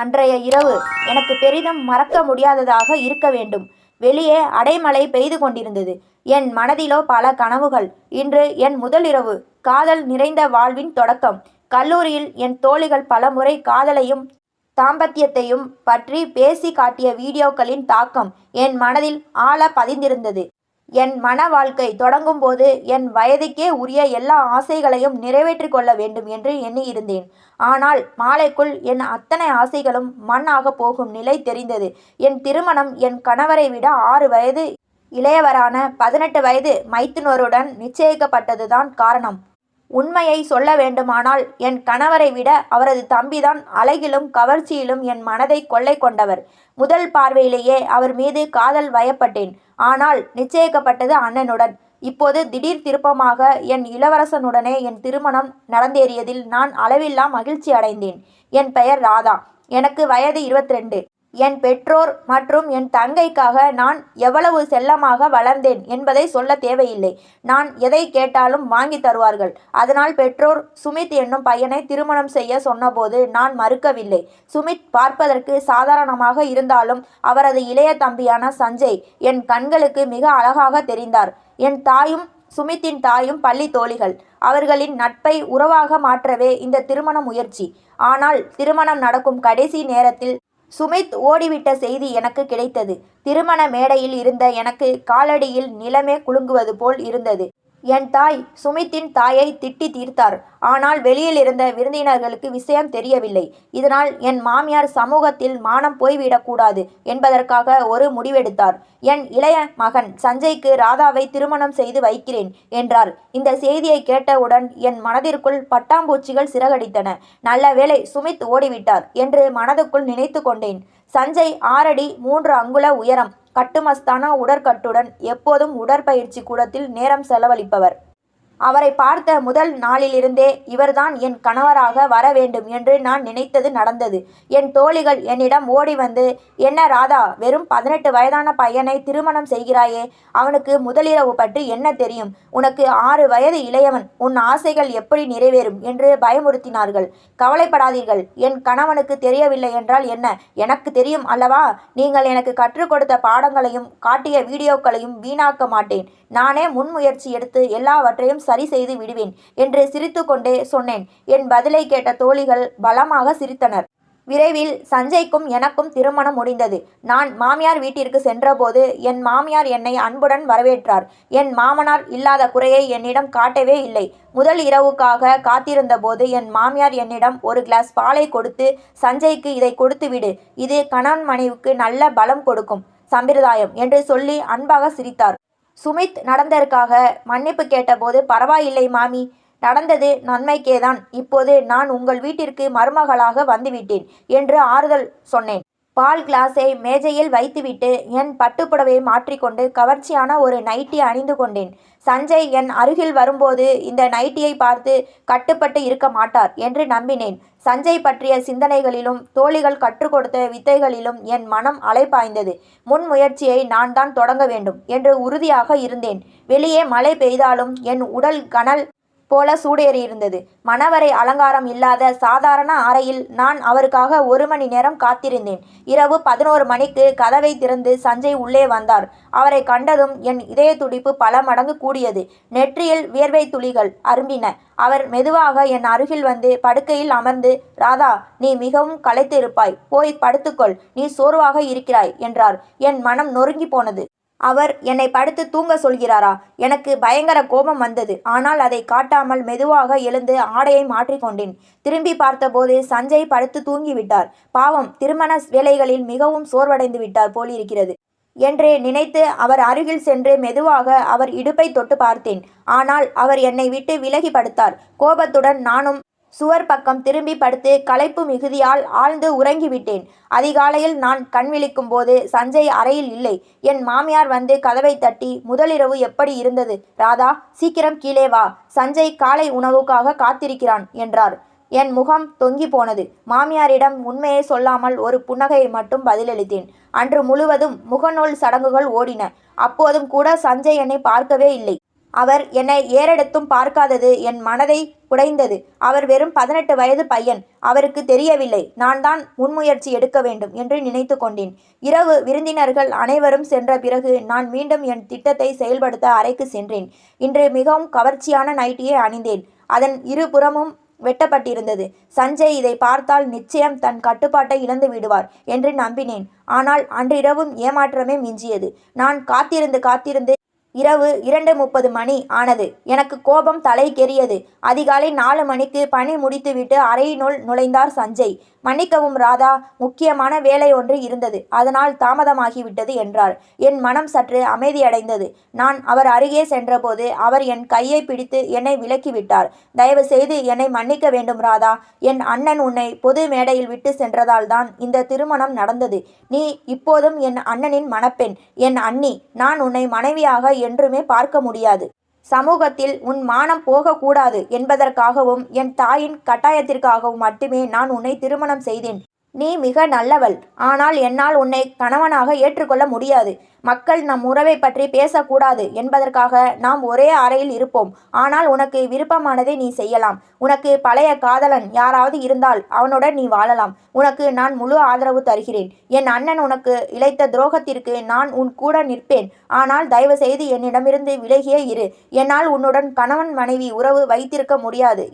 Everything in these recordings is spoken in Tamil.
அன்றைய இரவு எனக்கு பெரிதும் மறக்க முடியாததாக இருக்க வேண்டும். வெளியே அடைமழை பெய்து கொண்டிருந்தது. என் மனதிலோ பல கனவுகள். இன்று என் முதல் இரவு. காதல் நிறைந்த வாழ்வின் தொடக்கம். கல்லூரியில் என் தோழிகள் பலமுறை காதலையும் தாம்பத்தியத்தையும் பற்றி பேசி காட்டிய வீடியோக்களின் தாக்கம் என் மனதில் ஆழ பதிந்திருந்தது. என் மன வாழ்க்கை தொடங்கும்போது என் வயதுக்கே உரிய எல்லா ஆசைகளையும் நிறைவேற்றிக் கொள்ள வேண்டும் என்று எண்ணியிருந்தேன். ஆனால் மாலைக்குள் என் அத்தனை ஆசைகளும் மண்ணாக போகும் நிலை தெரிந்தது. என் திருமணம் என் கணவரை விட ஆறு வயது இளையவரான பதினெட்டு வயது மைத்துனருடன் நிச்சயிக்கப்பட்டதுதான் காரணம். உண்மையை சொல்ல வேண்டுமானால் என் கணவரை விட அவரது தம்பிதான் அழகிலும் கவர்ச்சியிலும் என் மனதை கொள்ளை கொண்டவர். முதல் பார்வையிலேயே அவர் மீது காதல் வயப்பட்டேன். ஆனால் நிச்சயிக்கப்பட்டது அண்ணனுடன். இப்போது திடீர் திருப்பமாக என் இளவரசனுடனே என் திருமணம் நடந்தேறியதில் நான் அளவில்லா மகிழ்ச்சி அடைந்தேன். என் பெயர் ராதா. எனக்கு வயது இருபத்தி ரெண்டு என் பெற்றோர் மற்றும் என் தங்கைக்காக நான் எவ்வளவு செல்லமாக வளர்ந்தேன் என்பதை சொல்ல தேவையில்லை. நான் எதை கேட்டாலும் வாங்கி தருவார்கள். அதனால் பெற்றோர் சுமித் என்னும் பையனை திருமணம் செய்ய சொன்னபோது நான் மறுக்கவில்லை. சுமித் பார்ப்பதற்கு சாதாரணமாக இருந்தாலும் அவரது இளைய தம்பியான சஞ்சய் என் கண்களுக்கு மிக அழகாக தெரிந்தார். என் தாயும் சுமித்தின் தாயும் பள்ளி தோழிகள். அவர்களின் நட்பை உறவாக மாற்றவே இந்த திருமண முயற்சி. ஆனால் திருமணம் நடக்கும் கடைசி நேரத்தில் சுமித் ஓடிவிட்ட செய்தி எனக்கு கிடைத்தது. திருமண மேடையில் இருந்த எனக்கு காலடியில் நிலமே குலுங்குவது போல் இருந்தது. என் தாய் சுமித்தின் தாயை திட்டி தீர்த்தார். ஆனால் வெளியில் இருந்த விருந்தினர்களுக்கு விஷயம் தெரியவில்லை. இதனால் என் மாமியார் சமூகத்தில் மானம் போய்விடக்கூடாது என்பதற்காக ஒரு முடிவெடுத்தார். என் இளைய மகன் சஞ்சய்க்கு ராதாவை திருமணம் செய்து வைக்கிறேன் என்றார். இந்த செய்தியை கேட்டவுடன் என் மனதிற்குள் பட்டாம்பூச்சிகள் சிறகடித்தன. நல்ல வேளை சுமித் ஓடிவிட்டார் என்று மனதுக்குள் நினைத்து கொண்டேன். சஞ்சய் ஆறடி மூன்று அங்குல உயரம். கட்டுமஸ்தான உடற்கட்டுடன் எப்போதும் உடற்பயிற்சி கூடத்தில் நேரம் செலவழிப்பவர். அவரை பார்த்த முதல் நாளிலிருந்தே இவர்தான் என் கணவராக வர வேண்டும் என்று நான் நினைத்தது நடந்தது. என் தோழிகள் என்னிடம் ஓடி வந்து என்ன ராதா வெறும் பதினெட்டு வயதான பையனை திருமணம் செய்கிறாயே? அவனுக்கு முதலிரவு பற்றி என்ன தெரியும்? உனக்கு ஆறு வயது இளையவன் உன் ஆசைகள் எப்படி நிறைவேறும்? என்று பயமுறுத்தினார்கள். கவலைப்படாதீர்கள் என் கணவனுக்கு தெரியவில்லை என்றால் என்ன? எனக்கு தெரியும் அல்லவா? நீங்கள் எனக்கு கற்றுக் கொடுத்த பாடங்களையும் காட்டிய வீடியோக்களையும் வீணாக்க மாட்டேன். நானே முன்முயற்சி எடுத்து எல்லாவற்றையும் சரி செய்து விடுவேன் என்று சிரித்துக்கொண்டே சொன்னேன். என் பதிலை கேட்ட தோழிகள் பலமாக சிரித்தனர். விரைவில் சஞ்சய்க்கும் எனக்கும் திருமணம் முடிந்தது. நான் மாமியார் வீட்டிற்கு சென்றபோது என் மாமியார் என்னை அன்புடன் வரவேற்றார். என் மாமனார் இல்லாத குறையை என்னிடம் காட்டவே இல்லை. முதல் இரவுக்காக காத்திருந்தபோது என் மாமியார் என்னிடம் ஒரு கிளாஸ் பாலை கொடுத்து சஞ்சய்க்கு இதை கொடுத்து விடு. இது கணவன் மனைவிக்கு நல்ல பலம் கொடுக்கும். சம்பிரதாயம் என்று சொல்லி அன்பாக சிரித்தார். சுமித் நடந்ததற்காக மன்னிப்பு கேட்டபோது பரவாயில்லை மாமி நடந்தது நன்மைக்கேதான். இப்போது நான் உங்கள் வீட்டிற்கு மருமகளாக வந்துவிட்டேன் என்று ஆறுதல் சொன்னேன். பால் கிளாஸை மேஜையில் வைத்துவிட்டு என் பட்டுப்புடவையை மாற்றிக்கொண்டு கவர்ச்சியான ஒரு நைட்டி அணிந்து கொண்டேன். சஞ்சய் என் அருகில் வரும்போது இந்த நைட்டியை பார்த்து கட்டுப்பட்டு இருக்க மாட்டார் என்று நம்பினேன். சஞ்சய் பற்றிய சிந்தனைகளிலும் தோழிகள் கற்றுக் கொடுத்த வித்தைகளிலும் என் மனம் அலைப்பாய்ந்தது. முன்முயற்சியை நான் தான் தொடங்க வேண்டும் என்று உறுதியாக இருந்தேன். வெளியே மழை பெய்தாலும் என் உடல் கனல் போல சூடேறியிருந்தது மணவரை அலங்காரம் இல்லாத சாதாரண அறையில் நான் அவருக்காக ஒரு மணி நேரம் காத்திருந்தேன். இரவு பதினோரு மணிக்கு கதவை திறந்து சஞ்சய் உள்ளே வந்தார். அவரை கண்டதும் என் இதய துடிப்பு பல மடங்கு கூடியது. நெற்றியில் வியர்வை துளிகள் அரும்பின. அவர் மெதுவாக என் அருகில் வந்து படுக்கையில் அமர்ந்து ராதா நீ மிகவும் களைத்து இருப்பாய் போய் படுத்துக்கொள். நீ சோர்வாக இருக்கிறாய் என்றார். என் மனம் நொறுங்கி போனது. அவர் என்னை படுத்து தூங்க சொல்கிறாரா? எனக்கு பயங்கர கோபம் வந்தது. ஆனால் அதை காட்டாமல் மெதுவாக எழுந்து ஆடையை மாற்றிக்கொண்டேன் திரும்பி பார்த்தபோது சஞ்சய் படுத்து தூங்கிவிட்டார். பாவம் திருமண வேலைகளில் மிகவும் சோர்வடைந்து விட்டார் போலிருக்கிறது என்று நினைத்து அவர் அருகில் சென்று மெதுவாக அவர் இடுப்பை தொட்டு பார்த்தேன். ஆனால் அவர் என்னை விட்டு விலகி படுத்தார். கோபத்துடன் நானும் சுவர் பக்கம் திரும்பி படுத்து களைப்பு மிகுதியால் ஆழ்ந்து உறங்கிவிட்டேன். அதிகாலையில் நான் கண் விழிக்கும் போது சஞ்சய் அறையில் இல்லை. என் மாமியார் வந்து கதவை தட்டி முதலிரவு எப்படி இருந்தது? ராதா சீக்கிரம் கீழே வா. சஞ்சய் காலை உணவுக்காக காத்திருக்கிறான் என்றார். என் முகம் தொங்கி போனது. மாமியாரிடம் உண்மையை சொல்லாமல் ஒரு புன்னகையை மட்டும் பதிலளித்தேன். அன்று முழுவதும் முகநூல் சடங்குகள் ஓடின. அப்போதும் கூட சஞ்சய் என்னை பார்க்கவே இல்லை. அவர் என்னை ஏறெடுத்தும் பார்க்காதது என் மனதை குடைந்தது அவர் வெறும் பதினெட்டு வயது பையன். அவருக்கு தெரியவில்லை. நான் தான் முன்முயற்சி எடுக்க வேண்டும் என்று நினைத்து கொண்டேன். இரவு விருந்தினர்கள் அனைவரும் சென்ற பிறகு நான் மீண்டும் என் திட்டத்தை செயல்படுத்த அறைக்கு சென்றேன். இன்று மிகவும் கவர்ச்சியான நைட்டியை அணிந்தேன். அதன் இருபுறமும் வெட்டப்பட்டிருந்தது. சஞ்சய் இதை பார்த்தால் நிச்சயம் தன் கட்டுப்பாட்டை இழந்து விடுவார் என்று நம்பினேன். ஆனால் அன்றிரவும் ஏமாற்றமே மிஞ்சியது. நான் காத்திருந்து காத்திருந்து இரவு இரண்டு முப்பது மணி ஆனது. எனக்கு கோபம் தலைக்கெறியது அதிகாலை நாலு மணிக்கு பணி முடித்துவிட்டு அறையினுள் நுழைந்தார் சஞ்சய். மன்னிக்கவும் ராதா முக்கியமான வேலை ஒன்று இருந்தது. அதனால் தாமதமாகிவிட்டது என்றார் என் மனம் சற்று அமைதியடைந்தது. நான் அவர் அருகே சென்றபோது அவர் என் கையை பிடித்து என்னை விலக்கிவிட்டார். தயவு செய்து என்னை மன்னிக்க வேண்டும் ராதா. என் அண்ணன் உன்னை பொது மேடையில் விட்டு சென்றதால் தான் இந்த திருமணம் நடந்தது. நீ இப்போதும் என் அண்ணனின் மணப்பெண். என் அண்ணி நான் உன்னை மனைவியாக என்றுமே பார்க்க முடியாது. சமூகத்தில் உன் மானம் போகக்கூடாது என்பதற்காகவும் என் தாயின் கட்டாயத்திற்காகவும் மட்டுமே நான் உன்னை திருமணம் செய்தேன். நீ மிக நல்லவள். ஆனால் என்னால் உன்னை கணவனாக ஏற்றுக்கொள்ள முடியாது. மக்கள் நம் உறவை பற்றி பேசக்கூடாது என்பதற்காக நாம் ஒரே அறையில் இருப்போம். ஆனால் உனக்கு விருப்பமானதை நீ செய்யலாம். உனக்கு பழைய காதலன் யாராவது இருந்தால் அவனுடன் நீ வாழலாம். உனக்கு நான் முழு ஆதரவு தருகிறேன். என் அண்ணன் உனக்கு இழைத்த துரோகத்திற்கு நான் உன் கூட நிற்பேன். ஆனால் தயவு செய்து என்னிடமிருந்து விலகியே இரு. என்னால் உன்னுடன் கணவன் மனைவி உறவு வைத்திருக்க முடியாது.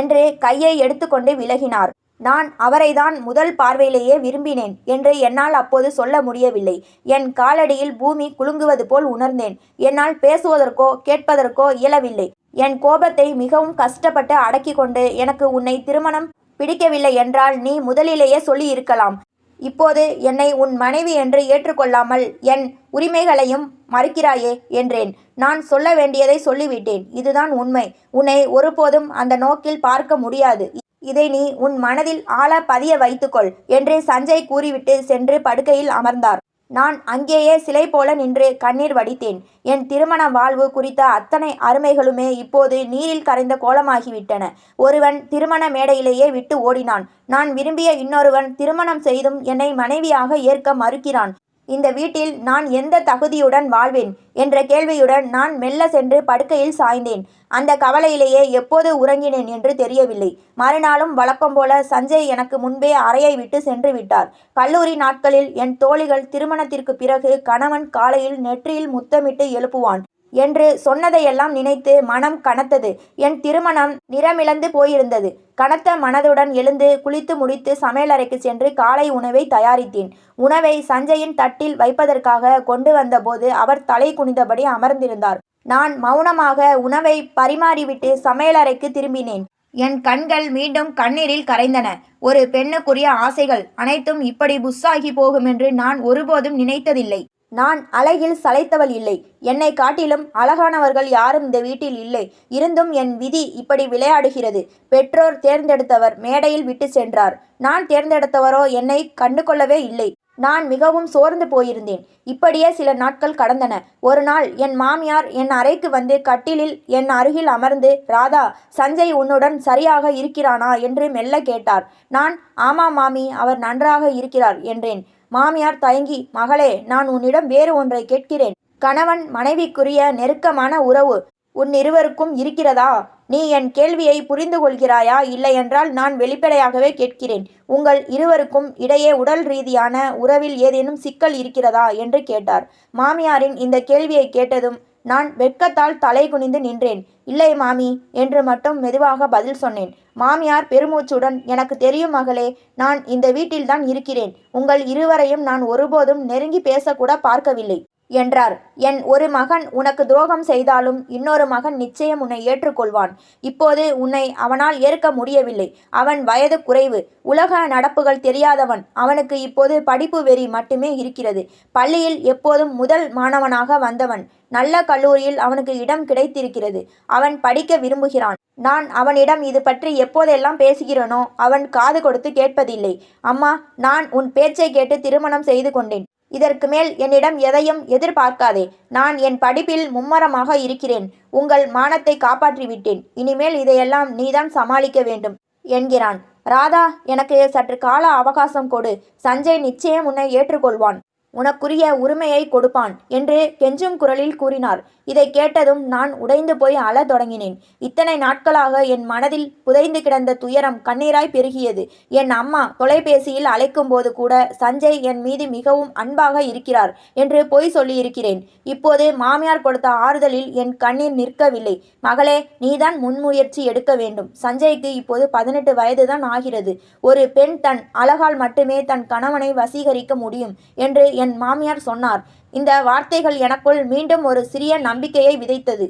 என்று கையை எடுத்துக்கொண்டு விலகினார். நான் அவரைதான் முதல் பார்வையிலேயே விரும்பினேன் என்று என்னால் அப்போது சொல்ல முடியவில்லை. என் காலடியில் பூமி குலுங்குவது போல் உணர்ந்தேன். என்னால் பேசுவதற்கோ கேட்பதற்கோ இயலவில்லை. என் கோபத்தை மிகவும் கஷ்டப்பட்டு அடக்கி கொண்டு எனக்கு உன்னை திருமணம் பிடிக்கவில்லை என்றால் நீ முதலிலேயே சொல்லி இருக்கலாம் இப்போது என்னை உன் மனைவி என்று ஏற்றுக்கொள்ளாமல் என் உரிமைகளையும் மறுக்கிறாயே என்றேன். நான் சொல்ல வேண்டியதை சொல்லிவிட்டேன். இதுதான் உண்மை. உன்னை ஒருபோதும் அந்த நோக்கில் பார்க்க முடியாது. இதை நீ உன் மனதில் ஆழ பதிய வைத்துக்கொள் என்று சஞ்சய் கூறிவிட்டு சென்று படுக்கையில் அமர்ந்தார். நான் அங்கேயே சிலை போல நின்று கண்ணீர் வடித்தேன். என் திருமண வாழ்வு குறித்த அத்தனை அருமைகளுமே இப்போது நீரில் கரைந்த கோலமாகிவிட்டன. ஒருவன் திருமண மேடையிலேயே விட்டு ஓடினான். நான் விரும்பிய இன்னொருவன் திருமணம் செய்தும் என்னை மனைவியாக ஏற்க மறுக்கிறான். இந்த வீட்டில் நான் எந்த தகுதியுடன் வாழ்வேன்? என்ற கேள்வியுடன் நான் மெல்ல சென்று படுக்கையில் சாய்ந்தேன். அந்த கவலையிலேயே எப்போது உறங்கினேன் என்று தெரியவில்லை. மறுநாளும் வழக்கம் போல சஞ்சய் எனக்கு முன்பே அறையை விட்டு சென்று விட்டார். கல்லூரி நாட்களில் என் தோழிகள் திருமணத்திற்கு பிறகு கணவன் காலையில் நெற்றியில் முத்தமிட்டு எழுப்புவான். என்று சொன்னதையெல்லாம் நினைத்து மனம் கனத்தது. என் திருமணம் நிறமிழந்து போயிருந்தது. கனத்த மனதுடன் எழுந்து குளித்து முடித்து சமையலறைக்கு சென்று காலை உணவை தயாரித்தேன். உணவை சஞ்சயின் தட்டில் வைப்பதற்காக கொண்டு வந்தபோது அவர் தலை குனிந்தபடி அமர்ந்திருந்தார். நான் மௌனமாக உணவை பரிமாறிவிட்டு சமையலறைக்கு திரும்பினேன். என் கண்கள் மீண்டும் கண்ணீரில் கரைந்தன. ஒரு பெண்ணுக்குரிய ஆசைகள் அனைத்தும் இப்படி புஷ்ஷாகி போகும் என்று நான் ஒருபோதும் நினைத்ததில்லை. நான் அழகில் சளைத்தவள் இல்லை. என்னை காட்டிலும் அழகானவர்கள் யாரும் இந்த வீட்டில் இல்லை. இருந்தும் என் விதி இப்படி விளையாடுகிறது. பெற்றோர் தேர்ந்தெடுத்தவர் மேடையில் விட்டு சென்றார். நான் தேர்ந்தெடுத்தவரோ என்னை கண்டுகொள்ளவே இல்லை. நான் மிகவும் சோர்ந்து போயிருந்தேன். இப்படியே சில நாட்கள் கடந்தன. ஒரு நாள் என் மாமியார் என் அறைக்கு வந்து கட்டிலில் என் அருகில் அமர்ந்து ராதா சஞ்சய் உன்னுடன் சரியாக இருக்கிறானா? என்று மெல்ல கேட்டார். நான் ஆமாம் மாமி அவர் நன்றாக இருக்கிறார் என்றேன். மாமியார் தயங்கி மகளே நான் உன்னிடம் வேறு ஒன்றை கேட்கிறேன். கணவன் மனைவிக்குரிய நெருக்கமான உறவு உன் இருவருக்கும் இருக்கிறதா? நீ என் கேள்வியை புரிந்து கொள்கிறாயா இல்லையென்றால் நான் வெளிப்படையாகவே கேட்கிறேன். உங்கள் இருவருக்கும் இடையே உடல் ரீதியான உறவில் ஏதேனும் சிக்கல் இருக்கிறதா? என்று கேட்டார். மாமியாரின் இந்த கேள்வியை கேட்டதும் நான் வெட்கத்தால் தலை குனிந்து நின்றேன். இல்லை மாமி என்று மட்டும் மெதுவாக பதில் சொன்னேன். மாமியார் பெருமூச்சுடன் எனக்கு தெரியும் மகளே நான் இந்த வீட்டில்தான் இருக்கிறேன். உங்கள் இருவரையும் நான் ஒருபோதும் நெருங்கி பேசக்கூட பார்க்கவில்லை. என்றார். என் ஒரு மகன் உனக்கு துரோகம் செய்தாலும் இன்னொரு மகன் நிச்சயம் உன்னை ஏற்றுக்கொள்வான். இப்போது உன்னை அவனால் ஏற்க முடியவில்லை. அவன் வயது குறைவு. உலக நடப்புகள் தெரியாதவன். அவனுக்கு இப்போது படிப்பு வெறி மட்டுமே இருக்கிறது. பள்ளியில் எப்போதும் முதல் மாணவனாக வந்தவன். நல்ல கல்லூரியில் அவனுக்கு இடம் கிடைத்திருக்கிறது. அவன் படிக்க விரும்புகிறான். நான் அவனிடம் இது பற்றி எப்போதெல்லாம் பேசுகிறேனோ அவன் காது கொடுத்து கேட்பதில்லை. அம்மா நான் உன் பேச்சை கேட்டு திருமணம் செய்து கொண்டேன். இதற்கு மேல் என்னிடம் எதையும் எதிர்பார்க்காதே. நான் என் படிப்பில் மும்மரமாக இருக்கிறேன். உங்கள் மானத்தை காப்பாற்றிவிட்டேன். இனிமேல் இதையெல்லாம் நீதான் சமாளிக்க வேண்டும் என்கிறான். ராதா எனக்கு சற்று கால அவகாசம் கொடு. சஞ்சய் நிச்சயம் உன்னை ஏற்றுக்கொள்வான். உனக்குரிய உரிமையை கொடுப்பான் என்று கெஞ்சும் குரலில் கூறினார். இதை கேட்டதும் நான் உடைந்து போய் அழத் தொடங்கினேன். இத்தனை நாட்களாக என் மனதில் புதைந்து கிடந்த துயரம் கண்ணீராய் பெருகியது. என் அம்மா தொலைபேசியில் அழைக்கும் போது கூட சஞ்சய் என் மீது மிகவும் அன்பாக இருக்கிறார் என்று பொய் சொல்லியிருக்கிறேன். இப்போது மாமியார் கொடுத்த ஆறுதலில் என் கண்ணீர் நிற்கவில்லை. மகளே நீதான் முன்முயற்சி எடுக்க வேண்டும். சஞ்சய்க்கு இப்போது பதினெட்டு வயதுதான் ஆகிறது. ஒரு பெண் தன் அழகால் மட்டுமே தன் கணவனை வசீகரிக்க முடியும் என்று என் மாமியார் சொன்னார். இந்த வார்த்தைகள் எனக்குள் மீண்டும் ஒரு சிறிய நம்பிக்கையை விதைத்தது.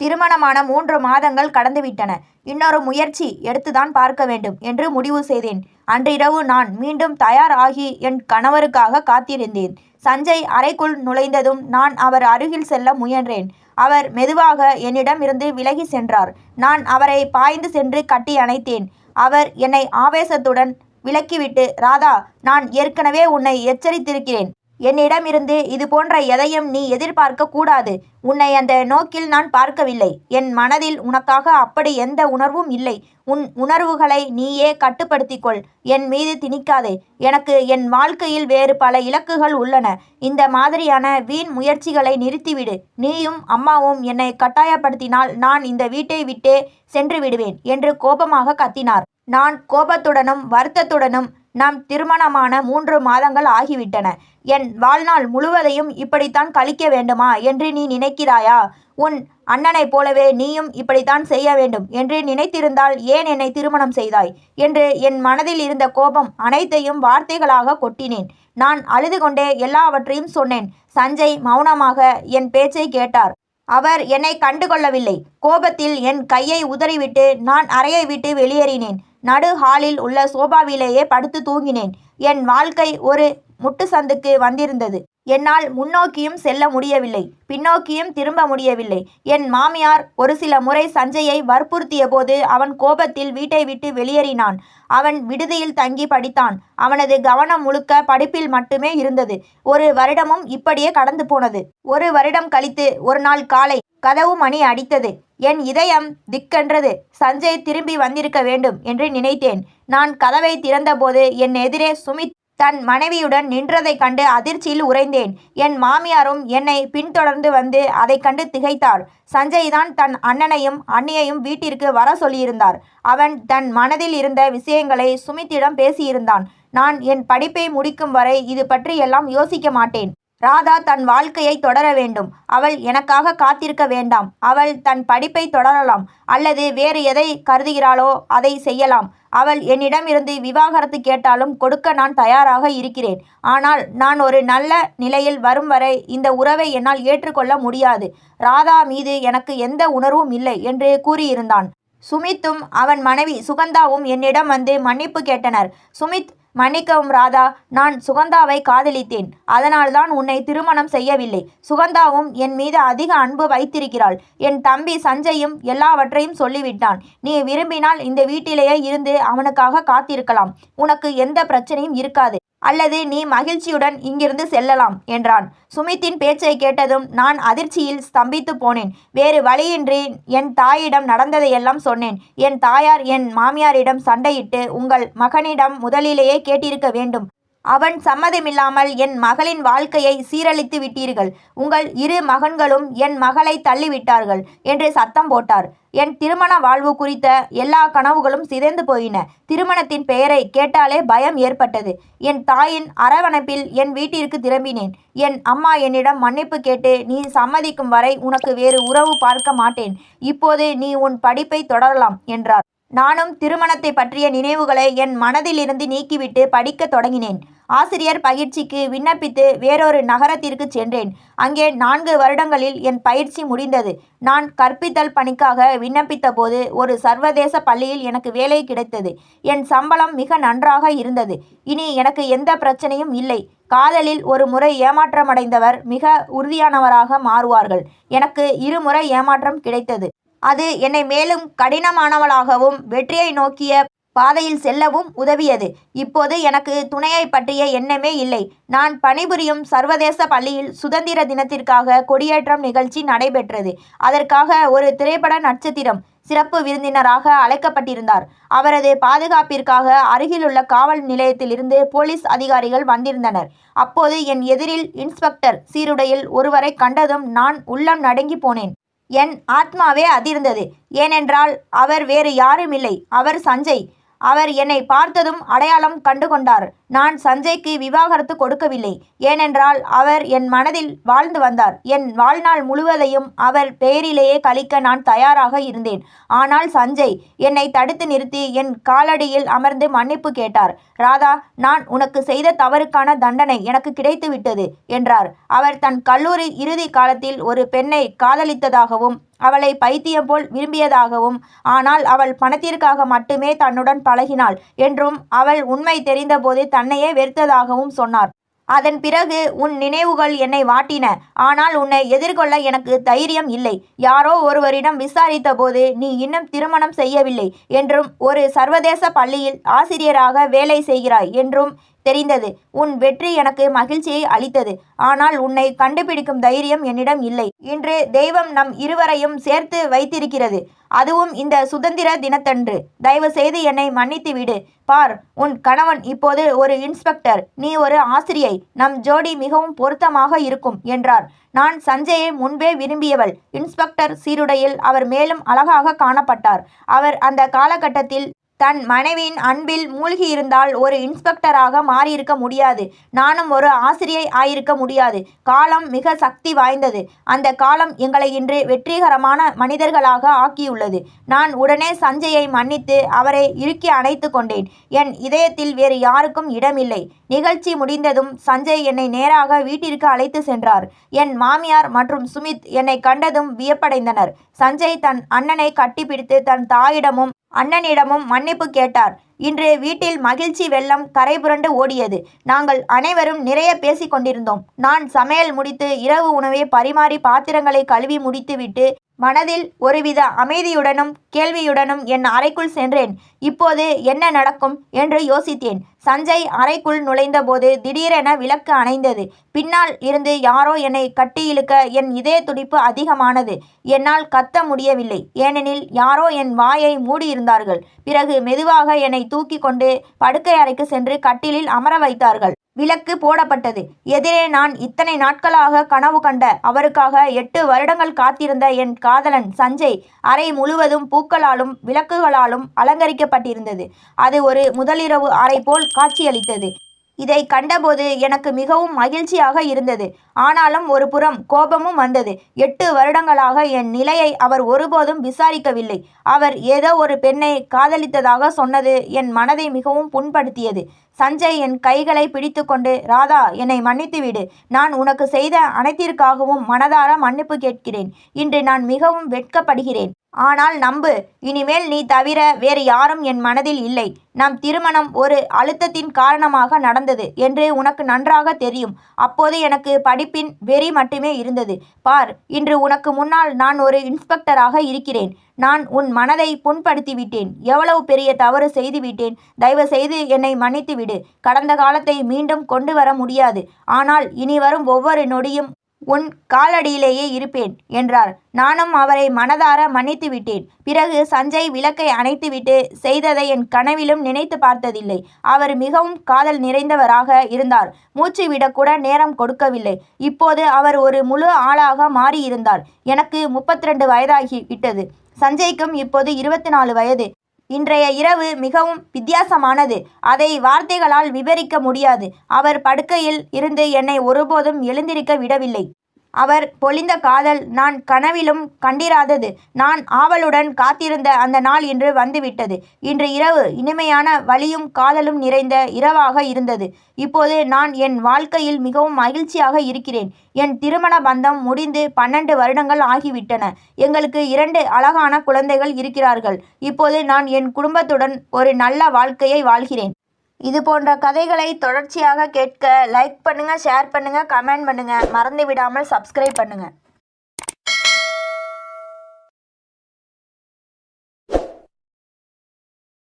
திருமணமான மூன்று மாதங்கள் கடந்துவிட்டன. இன்னொரு முயற்சி எடுத்துதான் பார்க்க வேண்டும் என்று முடிவு செய்தேன். அன்றிரவு நான் மீண்டும் தயார் ஆகி என் கணவருக்காக காத்திருந்தேன். சஞ்சய் அறைக்குள் நுழைந்ததும் நான் அவர் அருகில் செல்ல முயன்றேன். அவர் மெதுவாக என்னிடம் இருந்து விலகி சென்றார். நான் அவரை பாய்ந்து சென்று கட்டி அணைத்தேன். அவர் என்னை ஆவேசத்துடன் விலக்கிவிட்டு ராதா நான் ஏற்கனவே உன்னை எச்சரித்திருக்கிறேன். என்னிடமிருந்து இது போன்ற எதையும் நீ எதிர்பார்க்க கூடாது. உன்னை அந்த நோக்கில் நான் பார்க்கவில்லை. என் மனதில் உனக்காக அப்படி எந்த உணர்வும் இல்லை. உன் உணர்வுகளை நீயே கட்டுப்படுத்திக்கொள். என் மீது திணிக்காதே. எனக்கு என் வாழ்க்கையில் வேறு பல இலக்குகள் உள்ளன. இந்த மாதிரியான வீண் முயற்சிகளை நிறுத்திவிடு. நீயும் அம்மாவும் என்னை கட்டாயப்படுத்தினால் நான் இந்த வீட்டை விட்டே சென்று விடுவேன் என்று கோபமாக கத்தினார். நான் கோபத்துடனும் வருத்தத்துடனும் நாம் திருமணமான மூன்று மாதங்கள் ஆகிவிட்டன. என் வாழ்நாள் முழுவதையும் இப்படித்தான் கழிக்க வேண்டுமா? என்று நீ நினைக்கிறாயா? உன் அண்ணனைப் போலவே நீயும் இப்படித்தான் செய்ய வேண்டும் என்று நினைத்திருந்தால் ஏன் என்னை திருமணம் செய்தாய்? என்று என் மனதில் இருந்த கோபம் அனைத்தையும் வார்த்தைகளாக கொட்டினேன். நான் அழுது கொண்டே எல்லாவற்றையும் சொன்னேன். சஞ்சய் மௌனமாக என் பேச்சை கேட்டார். அவர் என்னை கண்டுகொள்ளவில்லை. கோபத்தில் என் கையை உதறிவிட்டு நான் அறையை விட்டு வெளியேறினேன். நடு ஹாலில் உள்ள சோபாவிலேயே படுத்து தூங்கினேன். என் வாழ்க்கை ஒரு முட்டு சந்துக்கு வந்திருந்தது. என்னால் முன்னோக்கியும் செல்ல முடியவில்லை. பின்னோக்கியும் திரும்ப முடியவில்லை. என் மாமியார் ஒரு சில முறை சஞ்சயை வற்புறுத்திய போது அவன் கோபத்தில் வீட்டை விட்டு வெளியேறினான். அவன் விடுதியில் தங்கி படித்தான். அவனது கவனம் முழுக்க படிப்பில் மட்டுமே இருந்தது. ஒரு வருடமும் இப்படியே கடந்து போனது. ஒரு வருடம் கழித்து ஒரு நாள் காலை கதவு மணி அடித்தது. என் இதயம் திக்கென்றது. சஞ்சய் திரும்பி வந்திருக்க வேண்டும் என்று நினைத்தேன். நான் கதவை திறந்தபோது என் எதிரே சுமித் தன் மனைவியுடன் நின்றதைக் கண்டு அதிர்ச்சியில் உறைந்தேன். என் மாமியாரும் என்னை பின்தொடர்ந்து வந்து அதை கண்டு திகைத்தார் சஞ்சய் தான் தன் அண்ணனையும் அண்ணியையும் வீட்டிற்கு வர சொல்லியிருந்தார். அவன் தன் மனதில் இருந்த விஷயங்களை சுமித்திடம் பேசியிருந்தான். நான் என் படிப்பை முடிக்கும் வரை இது பற்றியெல்லாம் யோசிக்க மாட்டேன். ராதா தன் வாழ்க்கையை தொடர வேண்டும். அவள் எனக்காக காத்திருக்க வேண்டாம். அவள் தன் படிப்பை தொடரலாம். அல்லது வேறு எதை கருதுகிறாளோ அதை செய்யலாம். அவள் என்னிடமிருந்து விவாகரத்து கேட்டாலும் கொடுக்க நான் தயாராக இருக்கிறேன். ஆனால் நான் ஒரு நல்ல நிலையில் வரும் வரை இந்த உறவை என்னால் ஏற்றுக்கொள்ள முடியாது. ராதா மீது எனக்கு எந்த உணர்வும் இல்லை என்று கூறியிருந்தான். சுமித்தும் அவன் மனைவி சுகந்தாவும் என்னிடம் வந்து மன்னிப்பு கேட்டனர். சுமித் மன்னிக்கவும் ராதா நான் சுகந்தாவை காதலித்தேன். அதனால்தான் உன்னை திருமணம் செய்யவில்லை. சுகந்தாவும் என் மீது அதிக அன்பு வைத்திருக்கிறாள். என் தம்பி சஞ்சயும் எல்லாவற்றையும் சொல்லிவிட்டான். நீ விரும்பினால் இந்த வீட்டிலேயே இருந்து அவனுக்காக காத்திருக்கலாம். உனக்கு எந்த பிரச்சனையும் இருக்காது. அல்லது நீ மகிழ்ச்சியுடன் இங்கிருந்து செல்லலாம் என்றான். சுமித்தின் பேச்சை கேட்டதும் நான் அதிர்ச்சியில் ஸ்தம்பித்து போனேன். வேறு வழியின்றி என் தாயிடம் நடந்ததையெல்லாம் சொன்னேன். என் தாயார் என் மாமியாரிடம் சண்டையிட்டு உங்கள் மகனிடம் முதலிலேயே கேட்டிருக்க வேண்டும். அவன் சம்மதமில்லாமல் என் மகளின் வாழ்க்கையை சீரழித்து விட்டீர்கள். உங்கள் இரு மகன்களும் என் மகளை தள்ளிவிட்டார்கள் என்று சத்தம் போட்டார். என் திருமண வாழ்வு குறித்த எல்லா கனவுகளும் சிதைந்து போயின. திருமணத்தின் பெயரை கேட்டாலே பயம் ஏற்பட்டது. என் தாயின் அரவணைப்பில் என் வீட்டிற்கு திரும்பினேன். என் அம்மா என்னிடம் மன்னிப்பு கேட்டு நீ சம்மதிக்கும் வரை உனக்கு வேறு உறவு பார்க்க மாட்டேன். இப்போது நீ உன் படிப்பை தொடரலாம் என்றார். நானும் திருமணத்தை பற்றிய நினைவுகளை என் மனதிலிருந்து நீக்கிவிட்டு படிக்க தொடங்கினேன். ஆசிரியர் பயிற்சிக்கு விண்ணப்பித்து வேறொரு நகரத்திற்கு சென்றேன். அங்கே நான்கு வருடங்களில் என் பயிற்சி முடிந்தது. நான் கற்பித்தல் பணிக்காக விண்ணப்பித்த போது ஒரு சர்வதேச பள்ளியில் எனக்கு வேலை கிடைத்தது. என் சம்பளம் மிக நன்றாக இருந்தது. இனி எனக்கு எந்த பிரச்சனையும் இல்லை. காதலில் ஒரு முறை ஏமாற்றமடைந்தவர் மிக உறுதியானவராக மாறுவார்கள். எனக்கு இருமுறை ஏமாற்றம் கிடைத்தது. அது என்னை மேலும் கடினமானவளாகவும் வெற்றியை நோக்கிய பாதையில் செல்லவும் உதவியது. இப்போது எனக்கு துணையை பற்றிய எண்ணமே இல்லை. நான் பணிபுரியும் சர்வதேச பள்ளியில் சுதந்திர தினத்திற்காக கொடியேற்றம் நிகழ்ச்சி நடைபெற்றது. அதற்காக ஒரு திரைப்பட நட்சத்திரம் சிறப்பு விருந்தினராக அழைக்கப்பட்டிருந்தார். அவரது பாதுகாப்பிற்காக அருகிலுள்ள காவல் நிலையத்திலிருந்து போலீஸ் அதிகாரிகள் வந்திருந்தனர். அப்போது என் எதிரில் இன்ஸ்பெக்டர் சீருடையில் ஒருவரை கண்டதும் நான் உள்ளம் நடுங்கி போனேன். என் ஆத்மாவே அதிர்ந்தது. ஏனென்றால் அவர் வேறு யாரும் இல்லை அவர் சஞ்சய். அவர் என்னை பார்த்ததும் அடையாளம் கண்டுகொண்டார். நான் சஞ்சய்க்கு விவாகரத்து கொடுக்கவில்லை. ஏனென்றால் அவர் என் மனதில் வாழ்ந்து வந்தார். என் வாழ்நாள் முழுவதையும் அவர் பெயரிலேயே கழிக்க நான் தயாராக இருந்தேன். ஆனால் சஞ்சய் என்னை தடுத்து நிறுத்தி என் காலடியில் அமர்ந்து மன்னிப்பு கேட்டார். ராதா நான் உனக்கு செய்த தவறுக்கான தண்டனை எனக்கு கிடைத்து விட்டது என்றார். அவர் தன் கல்லூரி இறுதி காலத்தில் ஒரு பெண்ணை காதலித்ததாகவும் அவளை பைத்தியம் போல் விரும்பியதாகவும் ஆனால் அவள் பணத்திற்காக மட்டுமே தன்னுடன் பழகினாள் என்றும் அவள் உண்மை தெரிந்தபோது தன்னையே வெறுத்ததாகவும் சொன்னார். அதன் பிறகு உன் நினைவுகள் என்னை வாட்டின. ஆனால் உன்னை எதிர்கொள்ள எனக்கு தைரியம் இல்லை. யாரோ ஒருவரிடம் விசாரித்த போது நீ இன்னும் திருமணம் செய்யவில்லை என்றும் ஒரு சர்வதேச பள்ளியில் ஆசிரியராக வேலை செய்கிறாய் என்றும் தெரிந்தது. உன் வெற்றி எனக்கு மகிழ்ச்சியை அளித்தது. ஆனால் உன்னை கண்டுபிடிக்கும் தைரியம் என்னிடம் இல்லை. இன்று தெய்வம் நம் இருவரையும் சேர்த்து வைத்திருக்கிறது. அதுவும் இந்த சுதந்திர தினத்தன்று. தயவு செய்து என்னை மன்னித்து விடு. பார் உன் கணவன் இப்போது ஒரு இன்ஸ்பெக்டர். நீ ஒரு ஆசிரியை. நம் ஜோடி மிகவும் பொருத்தமாக இருக்கும் என்றார். நான் சஞ்சயை முன்பே விரும்பியவள். இன்ஸ்பெக்டர் சீருடையில் அவர் மேலும் அழகாக காணப்பட்டார். அவர் அந்த காலகட்டத்தில் தன் மனைவியின் அன்பில் மூழ்கியிருந்தால் ஒரு இன்ஸ்பெக்டராக மாறியிருக்க முடியாது. நானும் ஒரு ஆசிரியை ஆயிருக்க முடியாது. காலம் மிக சக்தி வாய்ந்தது. அந்த காலம் எங்களை இன்று வெற்றிகரமான மனிதர்களாக ஆக்கியுள்ளது. நான் உடனே சஞ்சயை மன்னித்து அவரை இறுக்கி அணைத்து கொண்டேன். என் இதயத்தில் வேறு யாருக்கும் இடமில்லை. நிகழ்ச்சி முடிந்ததும் சஞ்சய் என்னை நேராக வீட்டிற்கு அழைத்து சென்றார். என் மாமியார் மற்றும் சுமித் என்னை கண்டதும் வியப்படைந்தனர். சஞ்சய் தன் அண்ணனை கட்டிப்பிடித்து தன் தாயிடமும் அண்ணனிடமும் மன்னிப்பு கேட்டார். இன்று வீட்டில் மகிழ்ச்சி வெள்ளம் கரை புரண்டு ஓடியது. நாங்கள் அனைவரும் நிறைய பேசிக் கொண்டிருந்தோம். நான் சமையல் முடித்து இரவு உணவை பரிமாறி பாத்திரங்களை கழுவி முடித்துவிட்டு மனதில் ஒருவித அமைதியுடனும் கேள்வியுடனும் என் அறைக்குள் சென்றேன். இப்போது என்ன நடக்கும் என்று யோசித்தேன். சஞ்சய் அறைக்குள் நுழைந்தபோது திடீரென விளக்கு அணைந்தது. பின்னால் இருந்து யாரோ என்னை கட்டி இழுக்க என் இதய துடிப்பு அதிகமானது. என்னால் கத்த முடியவில்லை. ஏனெனில் யாரோ என் வாயை மூடியிருந்தார்கள். பிறகு மெதுவாக என்னை தூக்கி கொண்டு படுக்கை அறைக்கு சென்று கட்டிலில் அமர வைத்தார்கள். விளக்கு போடப்பட்டது. எதிரே நான் இத்தனை நாட்களாக கனவு கண்ட அவருக்காக எட்டு வருடங்கள் காத்திருந்த என் காதலன் சஞ்சய் அறை முழுவதும் பூக்களாலும் விளக்குகளாலும் அலங்கரிக்கப்பட்டிருந்தது. அது ஒரு முதலிரவு அறை போல் காட்சியளித்தது. இதை கண்டபோது எனக்கு மிகவும் மகிழ்ச்சியாக இருந்தது. ஆனாலும் ஒரு புறம் கோபமும் வந்தது. எட்டு வருடங்களாக என் நிலையை அவர் ஒருபோதும் விசாரிக்கவில்லை. அவர் ஏதோ ஒரு பெண்ணை காதலித்ததாக சொன்னது என் மனதை மிகவும் புண்படுத்தியது. சஞ்சய் என் கைகளை பிடித்துக்கொண்டு ராதா என்னை மன்னித்துவிடு நான் உனக்கு செய்த அனைத்திற்காகவும் மனதார மன்னிப்பு கேட்கிறேன். இன்று நான் மிகவும் வெட்கப்படுகிறேன். ஆனால் நம்பு இனிமேல் நீ தவிர வேறு யாரும் என் மனதில் இல்லை. நம் திருமணம் ஒரு அழுத்தத்தின் காரணமாக நடந்தது என்று உனக்கு நன்றாக தெரியும். அப்போது எனக்கு படிப்பின் வெறி மட்டுமே இருந்தது. பார் இன்று உனக்கு முன்னால் நான் ஒரு இன்ஸ்பெக்டராக இருக்கிறேன். நான் உன் மனதை புண்படுத்தி விட்டேன் எவ்வளவு பெரிய தவறு செய்துவிட்டேன். தயவு செய்து என்னை மன்னித்துவிடு. கடந்த காலத்தை மீண்டும் கொண்டு வர முடியாது. ஆனால் இனி வரும் ஒவ்வொரு நொடியும் உன் காலடியிலேயே இருப்பேன் என்றார். நானும் அவரை மனதார மன்னித்து விட்டேன் பிறகு சஞ்சய் விளக்கை அணைத்துவிட்டு செய்ததை என் கனவிலும் நினைத்து பார்த்ததில்லை. அவர் மிகவும் காதல் நிறைந்தவராக இருந்தார். மூச்சு விடக்கூட நேரம் கொடுக்கவில்லை. இப்போது அவர் ஒரு முழு ஆளாக மாறியிருந்தார். எனக்கு முப்பத்தி ரெண்டு வயதாகி விட்டது. சஞ்சய்க்கும் இப்போது இருபத்தி நாலு வயது. இன்றைய இரவு மிகவும் வித்தியாசமானது. அதை வார்த்தைகளால் விவரிக்க முடியாது. அவர் படுக்கையில் இருந்து என்னை ஒருபோதும் எழுந்திருக்க விடவில்லை. அவர் பொழிந்த காதல் நான் கனவிலும் கண்டிராதது. நான் ஆவலுடன் காத்திருந்த அந்த நாள் இன்று வந்துவிட்டது. இன்று இரவு இனிமையான வழியும் காதலும் நிறைந்த இரவாக இருந்தது. இப்போது நான் என் வாழ்க்கையில் மிகவும் மகிழ்ச்சியாக இருக்கிறேன். என் திருமண பந்தம் முடிந்து பன்னெண்டு வருடங்கள் ஆகிவிட்டன. எங்களுக்கு இரண்டு அழகான குழந்தைகள் இருக்கிறார்கள். இப்போது நான் என் குடும்பத்துடன் ஒரு நல்ல வாழ்க்கையை வாழ்கிறேன். இது போன்ற கதைகளை தொடர்ச்சியாக கேட்க லைக் பண்ணுங்கள் ஷேர் பண்ணுங்கள் கமெண்ட் பண்ணுங்கள் மறந்து விடாமல் சப்ஸ்கிரைப் பண்ணுங்கள்